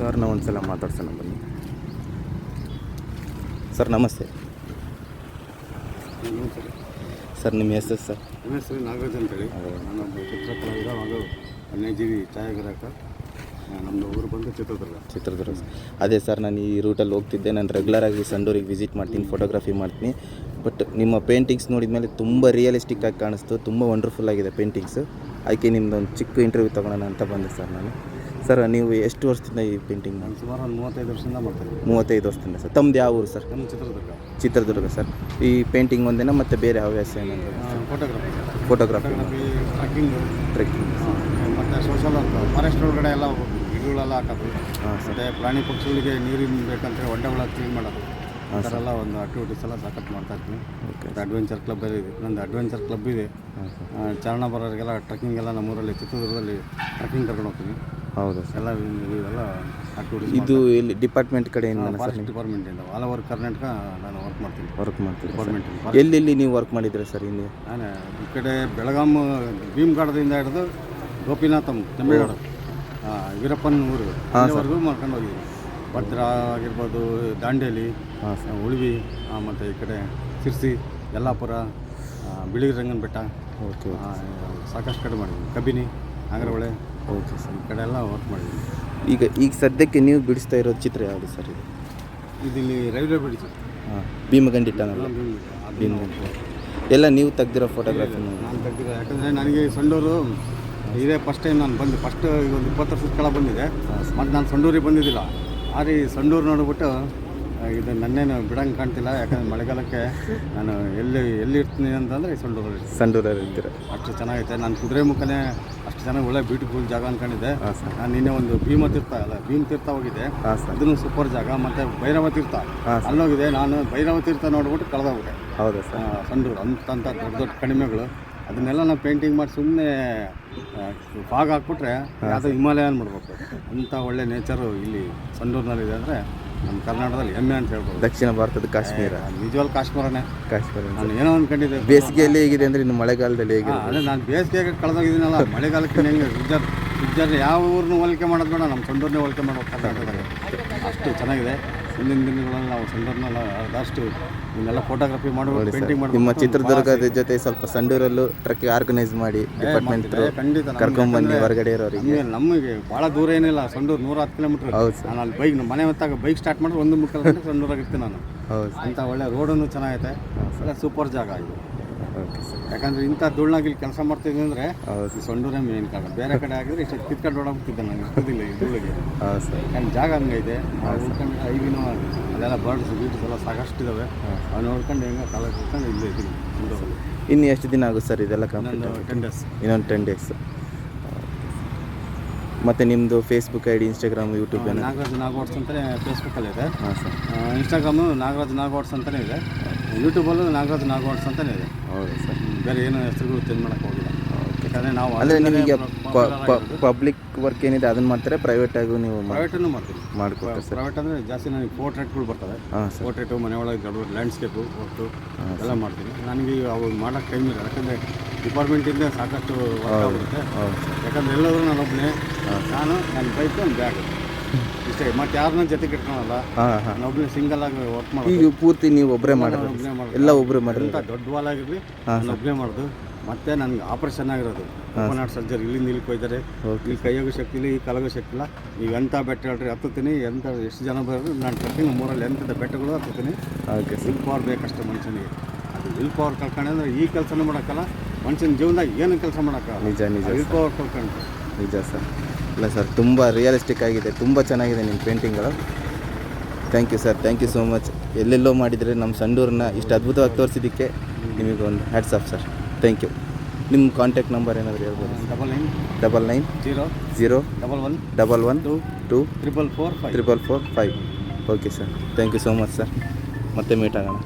Sir ನಾವು ಒಂದು ಸಲ ಮಾತಾಡ್ಸೋಣ ಬನ್ನಿ. ಸರ್ ನಮಸ್ತೆ. ಸರ್ ನಿಮ್ಮ ಹೆಸರು ಸರ್? ನನ್ನ ಹೆಸರು ನಾಗರಾಜ್ ಅಂತೇಳಿ. ನಾನೊಬ್ಬ ಚಿತ್ರಕಲಾವಿದ ಹಾಗೂ ವನ್ಯಜೀವಿ ಛಾಯಾಗ್ರಾಹಕ. ನಮ್ಮದು ಊರು ಬಂದು ಚಿತ್ರದುರ್ಗ. ಚಿತ್ರದುರ್ಗ ಅದೇ ಸರ್ ನಾನು ಈ ರೂಟಲ್ಲಿ ಹೋಗ್ತಿದ್ದೆ. ನಾನು ರೆಗ್ಯುಲರಾಗಿ ಸಂಡೂರಿಗೆ ವಿಸಿಟ್ ಮಾಡ್ತೀನಿ ಫೋಟೋಗ್ರಫಿ ಮಾಡ್ತೀನಿ. ಬಟ್ ನಿಮ್ಮ ಪೇಂಟಿಂಗ್ಸ್ ನೋಡಿದ ಮೇಲೆ ತುಂಬ ರಿಯಲಿಸ್ಟಿಕ್ ಆಗಿ ಕಾಣಿಸ್ತು. ತುಂಬ ವಂಡರ್ಫುಲ್ ಆಗಿದೆ ಪೇಂಟಿಂಗ್ಸು ಅದಕ್ಕೆ ನಿಮ್ಮದೊಂದು ಒಂದು ಚಿಕ್ಕ ಇಂಟರ್ವ್ಯೂ ತೊಗೊಳೋಣ ಅಂತ ಬಂದೆ ಸರ್ ನಾನು. ಸರ್ ನೀವು ಎಷ್ಟು ವರ್ಷದಿಂದ ಈ ಪೇಂಟಿಂಗ್ ನಾನು ಸುಮಾರು ಒಂದು ಮೂವತ್ತೈದು ವರ್ಷದಿಂದ ಮಾಡ್ತೀನಿ ಮೂವತ್ತೈದು ವರ್ಷದಿಂದ ಸರ್ ತಮ್ಮದು ಯಾವ ಊರು ಸರ್ ನಮ್ಮ ಚಿತ್ರದುರ್ಗ. ಚಿತ್ರದುರ್ಗ ಸರ್ ಈ ಪೇಂಟಿಂಗ್ ಒಂದೇನಾ ಮತ್ತು ಬೇರೆ ಹವ್ಯಾಸ ಏನಾದರೂ photography photography photography trekking trekking ಮತ್ತು ಸೋಷಲ್ ಫಾರೆಸ್ಟ್ ಒಳಗಡೆ ಎಲ್ಲ ಗಿಡಗಳೆಲ್ಲ ಹಾಕೋದು. ಹಾಂ ಸರ್ ಮತ್ತು ಪ್ರಾಣಿ ಪಕ್ಷಿಗಳಿಗೆ ನೀರಿನ ಬೇಕಂತೇಳಿ ಹೊಂಡಗಳ ಕ್ಲೀನ್ ಮಾಡೋದು. ಆ ಥರ ಎಲ್ಲ ಒಂದು ಆಕ್ಟಿವಿಟೀಸ್ ಎಲ್ಲ ಮಾಡ್ತಾ ಇರ್ತೀನಿ ಅಡ್ವೆಂಚರ್ ಕ್ಲಬ್ ಇದೆ. ನಂದು ಅಡ್ವೆಂಚರ್ ಕ್ಲಬ್ ಇದೆ. ಚಾರಣ ಬರೋರಿಗೆಲ್ಲ ಟ್ರಕ್ಕಿಂಗ್ ಎಲ್ಲ ನಮ್ಮೂರಲ್ಲಿ ಚಿತ್ರದುರ್ಗದಲ್ಲಿ ಟ್ರಕ್ಕಿಂಗ್ ಕರ್ಕೊಂಡು ಹೋಗ್ತೀನಿ. ಹೌದಾ ಸರ್. ಎಲ್ಲ ಇವೆಲ್ಲ ಆಕ್ಟಿವಿಟೀಸ್ ಇದು ಇಲ್ಲಿ ಡಿಪಾರ್ಟ್ಮೆಂಟ್ ಕಡೆಯಿಂದ ಸರ್ ಫಾರೆಸ್ಟ್ ಡಿಪಾರ್ಟ್ಮೆಂಟಿಂದ ಆಲ್ ಓವರ್ ಕರ್ನಾಟಕ ನಾನು ವರ್ಕ್ ಮಾಡ್ತೀನಿ. ವರ್ಕ್ ಮಾಡ್ತೀನಿ ಡಿಪಾರ್ಟ್ಮೆಂಟ್ ಎಲ್ಲೆಲ್ಲಿ ನೀವು ವರ್ಕ್ ಮಾಡಿದ್ರೆ ಸರ್ ಇಲ್ಲಿ? ನಾನು ಈ ಕಡೆ ಬೆಳಗಾಂ ಭೀಮಗಾಡದಿಂದ ಹಿಡಿದು ಗೋಪಿನಾಥಂ ತಮಿಳುನಾಡು ವೀರಪ್ಪನ ಊರು. ಅಲ್ಲಿವರೆಗೂ ಮಾಡ್ಕೊಂಡು ಹೋಗಿದ್ದೀನಿ. ಭದ್ರಾ ಆಗಿರ್ಬೋದು ದಾಂಡೇಲಿ ಉಳಿವಿ ಮತ್ತು ಈ ಕಡೆ ಸಿರ್ಸಿ ಯಲ್ಲಾಪುರ ಬಿಳಿಗಿರಿ ರಂಗನ ಬೆಟ್ಟ ಸಾಕಷ್ಟು ಕಡೆ ಮಾಡಿದ್ವಿ ಕಬಿನಿ ನಾಗರಹೊಳೆ ಓಕೆ ಸರ್ ಈ ಕಡೆ ಎಲ್ಲ ವರ್ಕ್ ಮಾಡಿದ್ದೀನಿ. ಈಗ ಈಗ ಸದ್ಯಕ್ಕೆ ನೀವು ಬಿಡಿಸ್ತಾ ಇರೋ ಚಿತ್ರ ಯಾವುದು ಸರ್ ಇದು? ಇದಿಲ್ಲಿ ರೈಲ್ವೆ ಬಿಡಿಸ ಹಾಂ ಭೀಮಗಂಡಿ ಟನಲ್ ಭೀಮಗಂಡಿ. ಎಲ್ಲ ನೀವು ತೆಗ್ದಿರೋ ಫೋಟೋಗ್ರಾಫಿ ನಾನು ತೆಗ್ದಿರೋ ಯಾಕಂದರೆ ನನಗೆ ಸಂಡೂರು ಇದೇ ಫಸ್ಟ್ ಟೈಮ್ ನಾನು ಬಂದು ಫಸ್ಟ್ ಈಗ ಒಂದು ಇಪ್ಪತ್ತು ವರ್ಷದ ಕೆಳ ಬಂದಿದೆ. ಮತ್ತು ನಾನು ಸಂಡೂರಿಗೆ ಬಂದಿದ್ದಿಲ್ಲ. ಆದರೆ ಈ ಸಂಡೂರು ನೋಡಿಬಿಟ್ಟು ಆ, ಇದು ನನ್ನೇನು ಬಿಡಂಗೆ ಕಾಣ್ತಿಲ್ಲ ಯಾಕಂದ್ರೆ ಮಳೆಗಾಲಕ್ಕೆ ನಾನು ಎಲ್ಲಿ ಎಲ್ಲಿ ಇರ್ತೀನಿ ಅಂತಂದರೆ ಸಂಡೂರ ಸಂಡೂರಲ್ಲಿ. ಸಂಡೂರಲ್ಲಿ ಇರ್ತೀರ? ಅಷ್ಟು ಚೆನ್ನಾಗೈತೆ. ನಾನು ಕುದುರೆ ಮುಖನೇ ಅಷ್ಟು ಚೆನ್ನಾಗಿ ಒಳ್ಳೆ ಬ್ಯೂಟಿಫುಲ್ ಜಾಗ ಅನ್ಕೊಂಡಿದ್ದೆ. ಹಾಂ ನಾನು ನಿನ್ನೆ ಒಂದು ಭೀಮ ತೀರ್ಥ ಅಲ್ಲ ಭೀಮ ತೀರ್ಥ ಹೋಗಿದ್ದೆ. ಅದನ್ನು ಸೂಪರ್ ಜಾಗ ಮತ್ತು ಭೈರವ ತೀರ್ಥ. ಅಲ್ಲೋಗಿದೆ ನಾನು ಭೈರವ ತೀರ್ಥ ನೋಡ್ಬಿಟ್ಟು ಕಳೆದೋಗ್ಬಿಟ್ಟೆ. ಹೌದಾ ಸರ್? ಸಂಡೂರು. ಅಂತಂತ ದೊಡ್ಡ ದೊಡ್ಡ ಕಡಿಮೆಗಳು ಅದನ್ನೆಲ್ಲ ನಾವು ಪೇಂಟಿಂಗ್ ಮಾಡಿ ಸುಮ್ಮನೆ ಫಾಗ್ ಹಾಕ್ಬಿಟ್ರೆ ಅದು ಹಿಮಾಲಯ ಮಾಡ್ಬೇಕು. ಅಂಥ ಒಳ್ಳೆ ನೇಚರು ಇಲ್ಲಿ ಸಂಡೂರಿನಲ್ಲಿದೆ ಅಂದರೆ ನಮ್ಮ ಕರ್ನಾಟಕದಲ್ಲಿ ಹೆಮ್ಮೆ ಅಂತ ಹೇಳ್ಬೋದು. ದಕ್ಷಿಣ ಭಾರತದ ಕಾಶ್ಮೀರ. ನಿಜವಾಲ್ ಕಾಶ್ಮೀರನೇ. ಕಾಶ್ಮೀರ ನಾನು ಏನೋ ಅನ್ಕೊಂಡಿದ್ದೆ. ಬೇಸಿಗೆಯಲ್ಲಿ ಹೇಗಿದೆ ಅಂದರೆ ಇನ್ನು ಮಳೆಗಾಲದಲ್ಲಿ ಹೇಗೆ ಅದೇ ನಾನು ಬೇಸಿಗೆಗೆ ಕಳೆದೋಗಿದ್ದೀನಲ್ಲ ಮಳೆಗಾಲಕ್ಕೆ ಹೆಂಗೆ ಫ್ರಿಜ್ಜರ್ ಫ್ರಿಜ್ಜರ್ ಯಾವ ಊರನ್ನು ಹೋಲಿಕೆ ಮಾಡೋದು ಬೇಡ ನಮ್ಮ ಸಂಡೂರನ್ನೇ ಹೋಲಿಕೆ ಮಾಡೋದು ಕರ್ನಾಟಕದಾಗ ಅಷ್ಟು ಚೆನ್ನಾಗಿದೆ. ಮುಂದಿನ ದಿನಗಳಲ್ಲಿ ನಾವು ಸಂಡೂರ್ನೆಲ್ಲ ಆದಷ್ಟು ಇವನ್ನೆಲ್ಲ ಫೋಟೋಗ್ರಫಿ ಮಾಡಬೇಕು ಪೇಂಟಿಂಗ್ ಮಾಡಬೇಕು ನಿಮ್ಮ ಚಿತ್ರದುರ್ಗದ ಜೊತೆ ಸ್ವಲ್ಪ ಸಂಡೂರಲ್ಲೂ ಟ್ರಕ್ ಆರ್ಗನೈಸ್ ಮಾಡಿ ಡಿಪಾರ್ಟ್ಮೆಂಟ್ ಖಂಡಿತ ನಮ್ಗೆ ಕರ್ಕೊಂಬನ್ನಿ ಹೊರಗಡೆ ಇರೋರಿಗೆ. ನಮಗೆ ಭಾಳ ದೂರ ಏನಿಲ್ಲ ಸಂಡೂರು ನೂರ ಹತ್ತು ಕಿಲೋಮೀಟರ್ ಹೌದು ಸರ್. ನಾನು ಅಲ್ಲಿ ಬೈಕ್ ನಮ್ಮ ಮನೆ ಹೊತ್ತಾಗ ಬೈಕ್ ಸ್ಟಾರ್ಟ್ ಮಾಡಿದ್ರೆ ಒಂದು ಮುಖ್ಯ ಗಂಟೆ ಸಂಡೂರಾಗ ಇರ್ತೀನಿ ನಾನು. ಹೌದು ಅಂತ ಒಳ್ಳೆ ರೋಡನ್ನು ಚೆನ್ನಾಗೈತೆ. ಒಳ್ಳೆ ಸೂಪರ್ ಜಾಗ ಇದು. ಓಕೆ ಸರ್ ಯಾಕಂದ್ರೆ ಇಂಥ ಧೂಳ್ನಾಗ ಇಲ್ಲಿ ಕೆಲಸ ಮಾಡ್ತಿದ್ದೆ ಅಂದರೆ ಸೊಂಡೂರೇ ಈ ಸಂಡೂರೇ ಮೇನ್ ಕಾರಣ. ಬೇರೆ ಕಡೆ ಆಗಿದ್ರೆ ಇಷ್ಟು ಕಿತ್ಕೊಂಡು ಓಡಾಗ್ತಿದ್ದೆ ನಾನು. ಇರ್ತಿದ್ದಿಲ್ಲ ಈ ಧೂಳಿಗೆ. ಸರ್ ಯಾಕಂದ್ರೆ ಜಾಗ ಹಂಗೈತೆ ಉಳ್ಕೊಂಡು ಐವಿನೋ ಅದೆಲ್ಲ ಬರ್ಡ್ಸ್ ಬೀಟ್ಸ್ ಎಲ್ಲ ಸಾಕಷ್ಟು ಇದಾವೆ ಅವ್ನು ನೋಡ್ಕೊಂಡು ಹೆಂಗೆ ಕಾಲ ಕುತ್ಕೊಂಡು ಇಲ್ಲೇ ಇದ್ದೀನಿ. ಇನ್ನು ಎಷ್ಟು ದಿನ ಆಗುತ್ತೆ ಸರ್ ಇದೆಲ್ಲ ಕಂಪ್ಲೀಟ್ ಟೆನ್ ಡೇಸ್ ಇನ್ನೊಂದು ಟೆನ್ ಡೇಸ್ ಮತ್ತು ನಿಮ್ಮದು Facebook I D Instagram YouTube Nagaraj ನಾಗವಾಡ್ಸ್ ಅಂತಲೇ ಫೇಸ್ಬುಕ್ಕಲ್ಲಿ ಇದೆ. ಹಾಂ ಸರ್ ಇನ್ಸ್ಟಾಗ್ರಾಮು ನಾಗರಾಜ್ ನಾಗವಾಡ್ಸ್ ಅಂತಲೇ ಇದೆ. ಯೂಟ್ಯೂಬಲ್ಲೂ ನಾಗರಾಜ್ ನಾಗವಾಡ್ಸ್ ಅಂತಲೇ ಇದೆ. ಹೌದು ಸರ್. ಬೇರೆ ಏನು ಹೆಸರುಗಳು ಚೇಂಜ್ ಮಾಡೋಕ್ಕೆ ಹೋಗಿಲ್ಲ. ಯಾಕಂದರೆ ನಾವು ಅಂದರೆ ನಿಮಗೆ ಪಬ್ಲಿಕ್ ವರ್ಕ್ ಏನಿದೆ ಅದನ್ನು ಮಾಡ್ತಾರೆ ಪ್ರೈವೇಟಾಗೂ ನೀವು ಪ್ರೈವೇಟನ್ನು ಮಾಡ್ತೀವಿ. ಮಾಡ್ಕೊಡ್ತಾರೆ ಸರ್. ಪ್ರೈವೇಟ್ ಅಂದರೆ ಜಾಸ್ತಿ ನನಗೆ ಪೋರ್ಟ್ರೇಟ್ಗಳು ಬರ್ತವೆ. ಪೋರ್ಟ್ರೇಟು ಮನೆ ಒಳಗೆ ದೊಡ್ಡ ಲ್ಯಾಂಡ್ಸ್ಕೇಪು ಒಟ್ಟು ಎಲ್ಲ ಮಾಡ್ತೀನಿ. ನನಗೆ ಅವಾಗ ಮಾಡೋಕ್ಕೆ ಟೈಮ್ ಇಲ್ಲ. ಯಾಕಂದರೆ ಡಿಪಾರ್ಟ್ಮೆಂಟಿಂದ ಸಾಕಷ್ಟು ವರ್ಕ್ ಆಗುತ್ತೆ ಯಾಕಂದ್ರೆ ಎಲ್ಲಾದರೂ ನಾನು ಒಬ್ಬನೇ ನಾನು ನನ್ನ ಬೈಕ್ ಒಂದು ಬ್ಯಾಗ್ ಇಷ್ಟೇ ಮತ್ತೆ ಯಾರನ್ನ ಜೊತೆಗೆ ಇಟ್ಕೊಳಲ್ಲ ಹಾಂ ಸಿಂಗಲ್ ಆಗಿ ವರ್ಕ್ ಮಾಡೋದು. ಈಗ ಪೂರ್ತಿ ನೀವು ಒಬ್ಬರೇ ಒಬ್ಬನೇ ಮಾಡೋದು. ಎಲ್ಲ ಒಬ್ರೇ ಮಾಡಿರೋದು ಅಂತ ದೊಡ್ಡ ವಾಲ್ ಆಗಿರಲಿ ನಾನು ಒಬ್ಬನೇ ಮಾಡೋದು. ಮತ್ತೆ ನನಗೆ ಆಪರೇಷನ್ ಆಗಿರೋದು. ಓಪನ್ ಹಾರ್ಟ್ ಸರ್ಜರಿ ಇಲ್ಲಿಂದ ಇಲ್ಲಿಗೆ ಹೋಯ್ತಾರೆ. ಈ ಕೈಯಾಗೂ ಶಕ್ತಿ ಇಲ್ಲ ಈ ಕಾಲಾಗೂ ಶಕ್ತಿ ಇಲ್ಲ. ನೀವು ಎಂಥ ಬೆಟ್ಟ ಹೇಳ್ರಿ ಹತ್ತುತ್ತೀನಿ. ಎಂಥ ಎಷ್ಟು ಜನ ಬರೋದು ನಾನು ಟ್ರೆಕ್ಕಿಂಗ್ ಮೂರಲ್ಲಿ ಎಂಥದ್ದು ಬೆಟ್ಟಗಳು ಹತ್ತುತ್ತೀನಿ. ಓಕೆ ವಿಲ್ ಪವರ್ ಬೇಕಷ್ಟು ಮನುಷ್ಯನಿಗೆ. ಅದು ವಿಲ್ ಪವರ್ ಕಳ್ಕೊಂಡ್ರೆ ಈ ಕೆಲಸನೂ ಮಾಡೋಕ್ಕಲ್ಲ. ಮನುಷ್ಯನ ಜೀವನದಾಗ ಏನು ಕೆಲಸ ಮಾಡೋಕ್ಕಲ್ಲ. ನಿಜ ನಿಜ ವಿಲ್ ಪವರ್ ಕಳ್ಕೊಂಡು ನಿಜ ಸರ್. ಇಲ್ಲ ಸರ್ ತುಂಬ ರಿಯಲಿಸ್ಟಿಕ್ ಆಗಿದೆ ತುಂಬ ಚೆನ್ನಾಗಿದೆ ನಿಮ್ಮ ಪೇಂಟಿಂಗ್ಗಳು thank you sir thank you so much ಎಲ್ಲೆಲ್ಲೋ ಮಾಡಿದರೆ ನಮ್ಮ ಸಂಡೂರನ್ನ ಇಷ್ಟು ಅದ್ಭುತವಾಗಿ ತೋರಿಸಿದ್ದಕ್ಕೆ ನಿಮಗೆ ಒಂದು hats off sir thank you ನಿಮ್ಮ ಕಾಂಟ್ಯಾಕ್ಟ್ ನಂಬರ್ ಏನಾದರೂ ಹೇಳ್ಬೋದು double nine double nine zero zero double one double one two two triple four triple four five okay sir thank you so much sir ಮತ್ತೆ meet ಆಗೋಣ.